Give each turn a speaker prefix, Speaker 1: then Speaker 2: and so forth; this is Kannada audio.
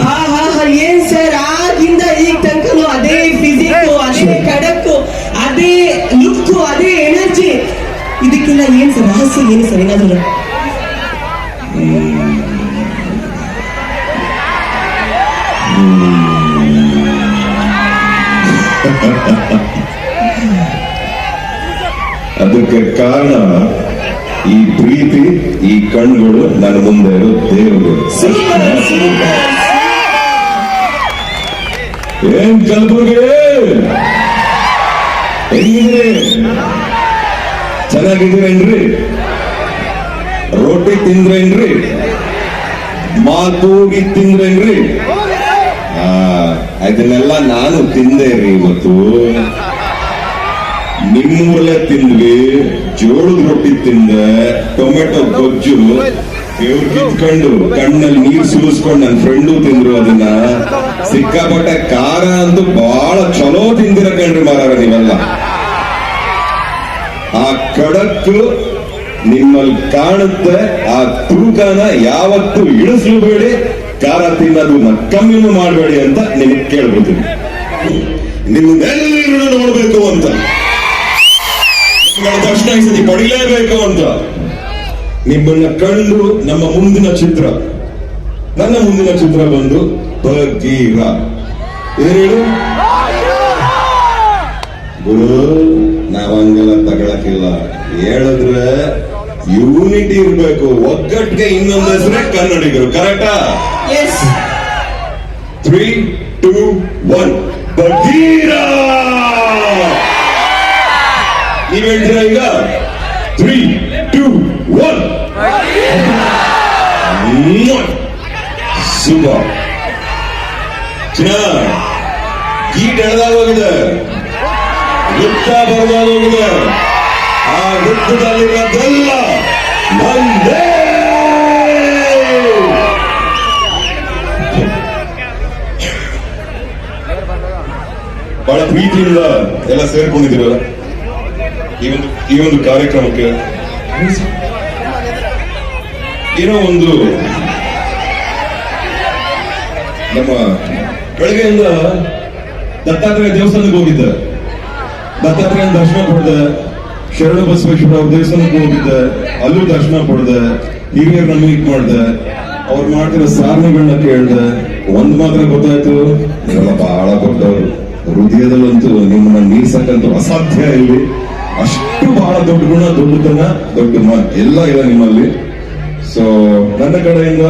Speaker 1: ಹಾ ಹಾ ಹಾ ಏನ್ ಸರ್? ಆಗಿಂದ ಈಗ ತನಕನು ಅದೇ ಫಿಸಿಕ್ ಅದೇ ಕಡಕು ಅದೇ ಲುಕ್ ಅದೇ ಎನರ್ಜಿ ಇದಕ್ಕೆಲ್ಲ ಏನ್ ಸರ್? ರಹಸ್ಯ ಏನು ಸರ್? ಏನಾದ್ರು
Speaker 2: ಅದಕ್ಕೆ ಕಾರಣ ಈ ಪ್ರೀತಿ ಈ ಕಣ್ಗಳು ನನ್ನ ಮುಂದೆ ಇರೋ ಏನ್ ಕಲ್ಬುರ್ಗಿ? ಹೆಂಗಿದ್ರಿ ಚೆನ್ನಾಗಿದ್ದೀರೇನ್ರಿ ರೋಟಿ ತಿಂದ್ರೇನ್ರಿ ಮಾತೂಗಿ ತಿಂದ್ರೇನ್ರಿ ಅದನ್ನೆಲ್ಲ ನಾನು ತಿಂದೆ ರೀ ಇವತ್ತು. ನಿಮ್ಮೂರಲ್ಲೇ ತಿಂದ್ವಿ, ಜೋಳದ ರೊಟ್ಟಿ ತಿಂದೆ, ಟೊಮೆಟೊ ಗೊಜ್ಜು ಇವ್ರು ಕಿತ್ಕೊಂಡು ಕಣ್ಣಲ್ಲಿ ನೀರ್ ಸುರಿಸ್ಕೊಂಡು ನನ್ನ ಫ್ರೆಂಡು ತಿಂದ್ರು ಅದನ್ನ. ಸಿಕ್ಕಾಪಟ್ಟೆ ಖಾರ ಅಂತೂ ಬಹಳ ಚಲೋ ತಿಂದಿರ ಕಣ್ರಿ ಮಾರಾರ ನೀವೆಲ್ಲ. ಆ ಖಡಕ್ ನಿಮ್ಮಲ್ಲಿ ಕಾಣುತ್ತೆ, ಆ ತೂಕನ ಯಾವತ್ತು ಇಳಿಸ್ಲಬೇಡಿ ಖಾರ ತಿನ್ನದು ಕಮ್ಮಿನೂ ಮಾಡಬೇಡಿ ಅಂತ ನಿಮಗೆ ಕೇಳ್ಬೋದು ನಿಮ್ಮೆಲ್ಲರೂ ನೋಡ್ಬೇಕು ಅಂತ. ಈ ಸತಿ ಪಡಿಲೇಬೇಕು ಅಂತ. ನಿಮ್ಮನ್ನ ಕಂಡು ನಮ್ಮ ಮುಂದಿನ ಚಿತ್ರ. ನನ್ನ ಮುಂದಿನ ಚಿತ್ರ ಬಂದು ಬಗೀರ ಏನ್ ಹೇಳು ಗುರು ನಾವಂಗೆಲ್ಲ ತಗೊಳಕಿಲ್ಲ. ಹೇಳಿದ್ರೆ ಯೂನಿಟಿ ಇರ್ಬೇಕು. ಒಗ್ಗಟ್ಟಿಗೆ ಇನ್ನೊಂದು ಹೆಸರೇ ಕನ್ನಡಿಗರು ಕರೆಕ್ಟಾ
Speaker 1: ಎಸ್
Speaker 2: ತ್ರೀ ಟೂ ಒನ್ ಬಗೀರ ನೀವ್ ಹೇಳ್ತೀರಾ ಈಗ? ತ್ರೀ ಟೂ ಒನ್ ಸೂಪರ್ ಗೀಟ್ ಎಳ್ದಾಗ ಹೋಗಿದೆ. ವೃತ್ತ ಹೋಗಿದೆ. ಆ ವೃತ್ತದಲ್ಲಿರೋದೆಲ್ಲ ನಂದೇ ಬಹಳ ಪ್ರೀತಿಯಿಂದ ಎಲ್ಲ ಸೇರ್ಕೊಂಡಿದ್ದೀರಲ್ಲ? ಈ ಒಂದು ಈ ಒಂದು ಕಾರ್ಯಕ್ರಮಕ್ಕೆ. ಏನೋ ಒಂದು ನಮ್ಮ ಬೆಳಗ್ಗೆಯಿಂದ ದತ್ತಾತ್ರೇಯ ದೇವಸ್ಥಾನಕ್ಕೆ ಹೋಗಿದ್ದ. ದತ್ತಾತ್ರೇಯ ದರ್ಶನ ಪಡೆದ, ಶರಣ ಬಸವೇಶ್ವರ ದೇವಸ್ಥಾನಕ್ಕೆ ಹೋಗಿದ್ದ, ಅಲ್ಲೂ ದರ್ಶನ ಪಡೆದೆ, ಹಿರಿಯರನ್ನ ನಮಗೆ ಮಾಡ್ದ, ಅವ್ರು ಮಾಡ್ತಿರೋ ಸಾಧನೆಗಳನ್ನ ಕೇಳ್ದ. ಒಂದ್ ಮಾತ್ರ ಗೊತ್ತಾಯ್ತು ನೀವೆಲ್ಲ ಬಹಳ ದೊಡ್ಡವರು. ಹೃದಯದಲ್ಲಂತೂ ನಿಮ್ಮನ್ನ ಮೀರ್ಸಕ್ಕಂತೂ ಅಸಾಧ್ಯ ಇಲ್ಲಿ. ಅಷ್ಟು ಬಹಳ ದೊಡ್ಡ ಗುಣ ದೊಡ್ಡತನ ದೊಡ್ಡ ಎಲ್ಲ ಇಲ್ಲ ನಿಮ್ಮಲ್ಲಿ. ಸೊ ನನ್ನ ಕಡೆಯಿಂದ